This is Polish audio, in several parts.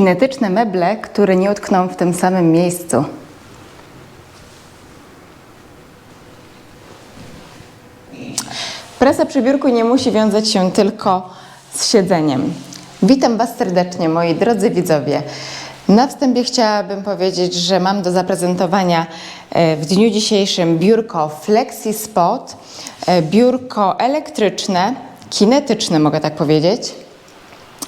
Kinetyczne meble, które nie utkną w tym samym miejscu. Prasa przy biurku nie musi wiązać się tylko z siedzeniem. Witam Was serdecznie, moi drodzy widzowie. Na wstępie chciałabym powiedzieć, że mam do zaprezentowania e, w dniu dzisiejszym biurko Flexi Spot, e, biurko elektryczne, kinetyczne mogę tak powiedzieć.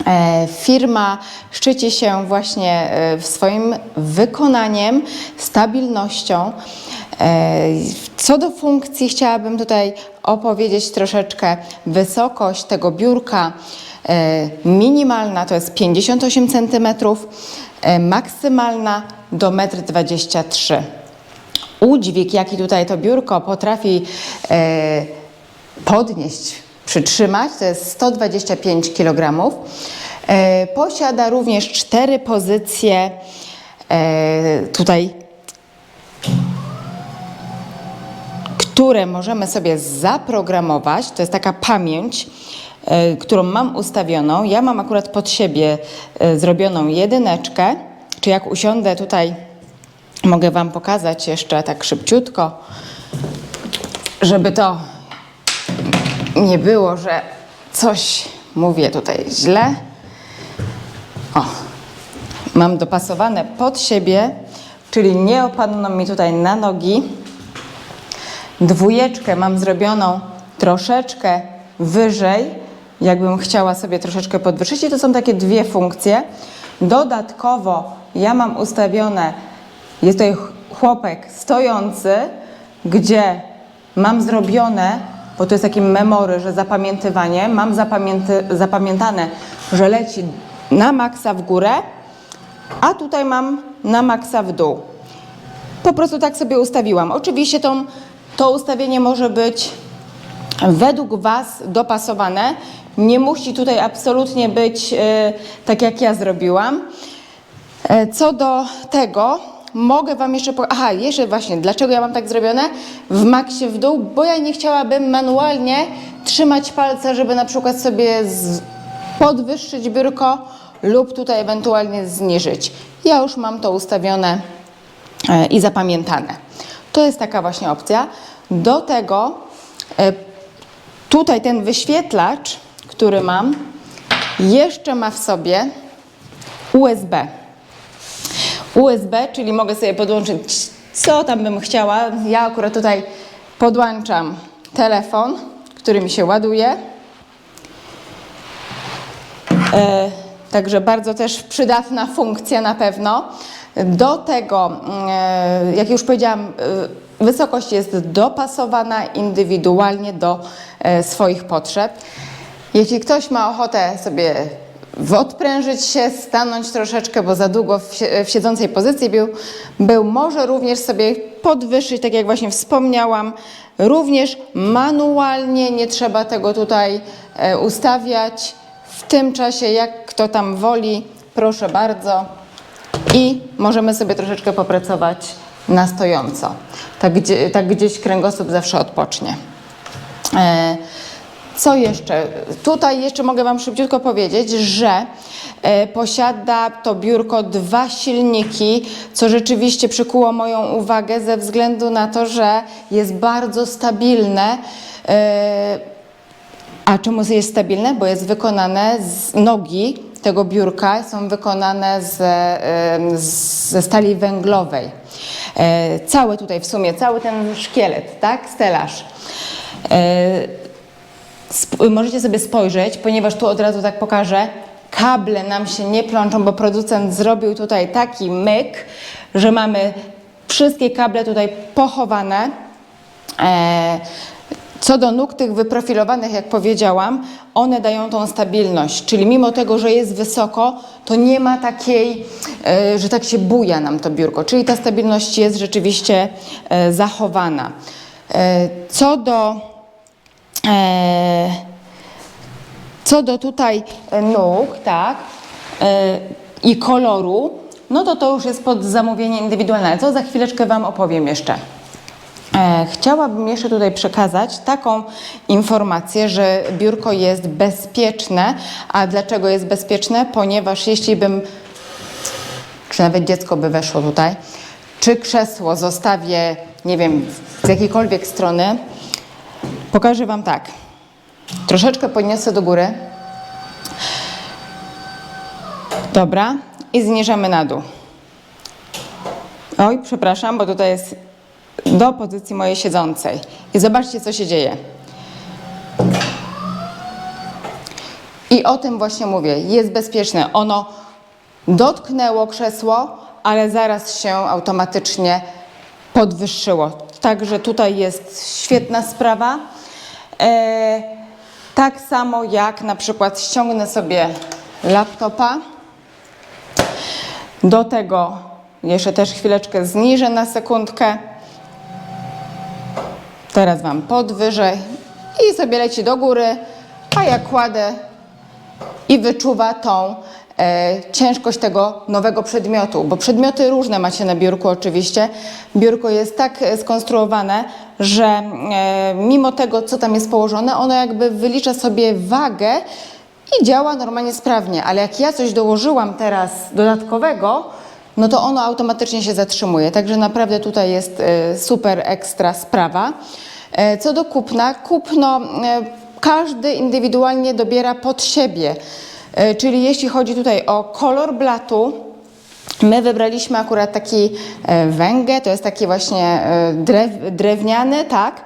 E, Firma szczyci się właśnie e, swoim wykonaniem, stabilnością. E, Co do funkcji, chciałabym tutaj opowiedzieć troszeczkę. Wysokość tego biurka minimalna to jest 58 cm, maksymalna do 1,23 m. Udźwig, jaki tutaj to biurko potrafi podnieść, przytrzymać, to jest 125 kg. E, posiada również cztery pozycje e, tutaj, które możemy sobie zaprogramować. To jest taka pamięć, e, którą mam ustawioną. Ja mam akurat pod siebie zrobioną jedyneczkę, czy jak usiądę tutaj, mogę Wam pokazać jeszcze tak szybciutko, żeby to nie było, że coś mówię tutaj źle. O, mam dopasowane pod siebie, czyli nie opadną mi tutaj na nogi. Dwójeczkę mam zrobioną troszeczkę wyżej, jakbym chciała sobie troszeczkę podwyższyć. I to są takie dwie funkcje. Dodatkowo ja mam ustawione, jest tutaj ch- chłopek stojący, gdzie mam zrobione, bo to jest takie memory, że zapamiętywanie, mam zapamięty, zapamiętane, że leci na maksa w górę, a tutaj mam na maksa w dół. Po prostu tak sobie ustawiłam. Oczywiście tą, to ustawienie może być według Was dopasowane. Nie musi tutaj absolutnie być e, tak, jak ja zrobiłam. E, Co do tego, mogę Wam jeszcze po... Aha, jeszcze właśnie, dlaczego ja mam tak zrobione? W maksie w dół, bo ja nie chciałabym manualnie trzymać palca, żeby na przykład sobie z... podwyższyć biurko lub tutaj ewentualnie zniżyć. Ja już mam to ustawione e, i zapamiętane. To jest taka właśnie opcja. Do tego e, tutaj ten wyświetlacz, który mam, jeszcze ma w sobie USB. USB, czyli mogę sobie podłączyć co tam bym chciała. Ja akurat tutaj podłączam telefon, który mi się ładuje. E, Także bardzo też przydatna funkcja na pewno. Do tego, e, jak już powiedziałam, e, wysokość jest dopasowana indywidualnie do e, swoich potrzeb. Jeśli ktoś ma ochotę sobie odprężyć się, stanąć troszeczkę, bo za długo w, sie- w siedzącej pozycji był, był, może również sobie podwyższyć, tak jak właśnie wspomniałam, również manualnie, nie trzeba tego tutaj e, ustawiać. W tym czasie, jak kto tam woli, proszę bardzo. I możemy sobie troszeczkę popracować na stojąco. Tak, tak gdzieś kręgosłup zawsze odpocznie. E, Co jeszcze? Tutaj jeszcze mogę Wam szybciutko powiedzieć, że e, posiada to biurko dwa silniki, co rzeczywiście przykuło moją uwagę ze względu na to, że jest bardzo stabilne. E, a czemu jest stabilne? Bo jest wykonane z nogi tego biurka, są wykonane z, z- ze stali węglowej. E, Cały tutaj w sumie, cały ten szkielet, tak, stelaż. E, Możecie sobie spojrzeć, ponieważ tu od razu tak pokażę, kable nam się nie plączą, bo producent zrobił tutaj taki myk, że mamy wszystkie kable tutaj pochowane. E, Co do nóg tych wyprofilowanych, jak powiedziałam, one dają tą stabilność, czyli mimo tego, że jest wysoko, to nie ma takiej, e, że tak się buja nam to biurko, czyli ta stabilność jest rzeczywiście e, zachowana. E, Co do co do tutaj e, nóg, tak, e, i koloru, no to to już jest pod zamówienie indywidualne. To za chwileczkę Wam opowiem jeszcze. E, Chciałabym jeszcze tutaj przekazać taką informację, że biurko jest bezpieczne. A dlaczego jest bezpieczne? Ponieważ jeśli bym czy nawet dziecko by weszło tutaj, czy krzesło zostawię, nie wiem, z jakiejkolwiek strony, pokażę Wam tak. Troszeczkę podniosę do góry. Dobra. I zniżamy na dół. Oj, przepraszam, bo tutaj jest do pozycji mojej siedzącej. I zobaczcie, co się dzieje. I o tym właśnie mówię. Jest bezpieczne. Ono dotknęło krzesło, ale zaraz się automatycznie podwyższyło. Także tutaj jest świetna sprawa. E, tak samo jak na przykład ściągnę sobie laptopa. Do tego jeszcze też chwileczkę zniżę na sekundkę. Teraz Wam podwyżej i sobie leci do góry, a ja kładę i wyczuwa tą ciężkość tego nowego przedmiotu, bo przedmioty różne macie na biurku oczywiście. Biurko jest tak e, skonstruowane, że e, mimo tego, co tam jest położone, ono jakby wylicza sobie wagę i działa normalnie sprawnie, ale jak ja coś dołożyłam teraz dodatkowego, no to ono automatycznie się zatrzymuje. Także naprawdę tutaj jest e, super ekstra sprawa. E, Co do kupna, kupno e, każdy indywidualnie dobiera pod siebie. E, Czyli jeśli chodzi tutaj o kolor blatu, My wybraliśmy akurat taki e, węgiel, to jest taki właśnie e, drew, drewniany, tak.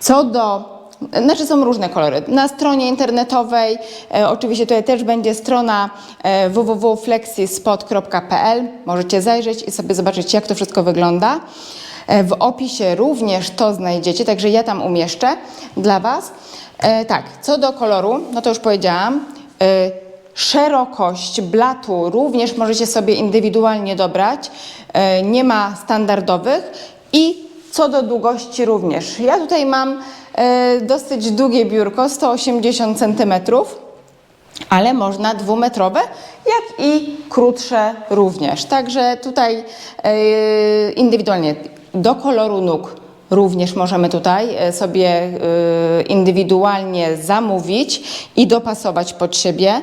Co do znaczy są różne kolory. Na stronie internetowej, e, oczywiście tutaj też będzie strona e, www.flexispot.pl. Możecie zajrzeć i sobie zobaczyć, jak to wszystko wygląda. E, w opisie również to znajdziecie, także ja tam umieszczę dla Was. E, tak, co do koloru, no to już powiedziałam. E, Szerokość blatu również możecie sobie indywidualnie dobrać. E, Nie ma standardowych. I co do długości również. Ja tutaj mam e, dosyć długie biurko, 180 cm, ale można dwumetrowe, jak i krótsze również. Także tutaj e, indywidualnie do koloru nóg również możemy tutaj e, sobie e, indywidualnie zamówić i dopasować pod siebie.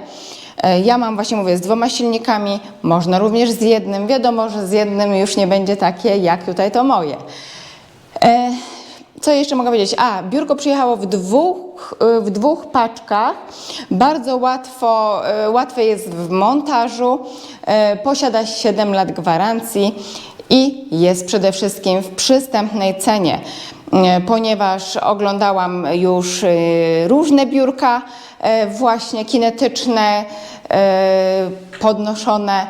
E, Ja mam właśnie mówię z dwoma silnikami, można również z jednym. Wiadomo, że z jednym już nie będzie takie jak tutaj to moje. Co jeszcze mogę powiedzieć? A, biurko przyjechało w dwóch, w dwóch paczkach. Bardzo łatwo, łatwe jest w montażu. Posiada 7 lat gwarancji i jest przede wszystkim w przystępnej cenie. E, Ponieważ oglądałam już e, różne biurka, e, właśnie kinetyczne, podnoszone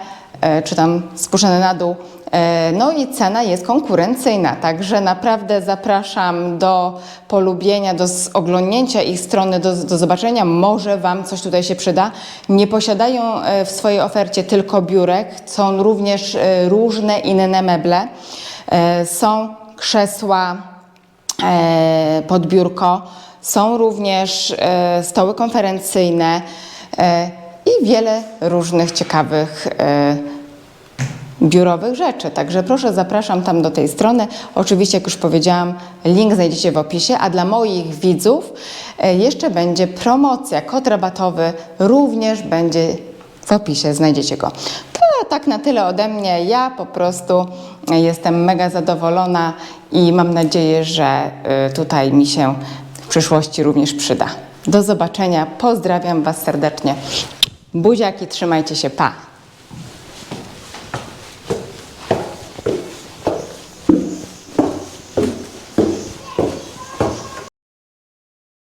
czy tam spuszczone na dół. E, No i cena jest konkurencyjna, także naprawdę zapraszam do polubienia, do oglądnięcia ich strony, do, do zobaczenia. Może Wam coś tutaj się przyda. Nie posiadają e, w swojej ofercie tylko biurek, są również e, różne inne meble. Są krzesła, pod biurko. Są również stoły konferencyjne i wiele różnych ciekawych biurowych rzeczy. Także proszę, zapraszam tam do tej strony. Oczywiście, jak już powiedziałam, link znajdziecie w opisie, a dla moich widzów e, jeszcze będzie promocja. Kod rabatowy również będzie w opisie, znajdziecie go. To tak na tyle ode mnie. Ja po prostu jestem mega zadowolona i mam nadzieję, że e, tutaj mi się w przyszłości również przyda. Do zobaczenia. Pozdrawiam Was serdecznie. Buziaki, trzymajcie się. Pa!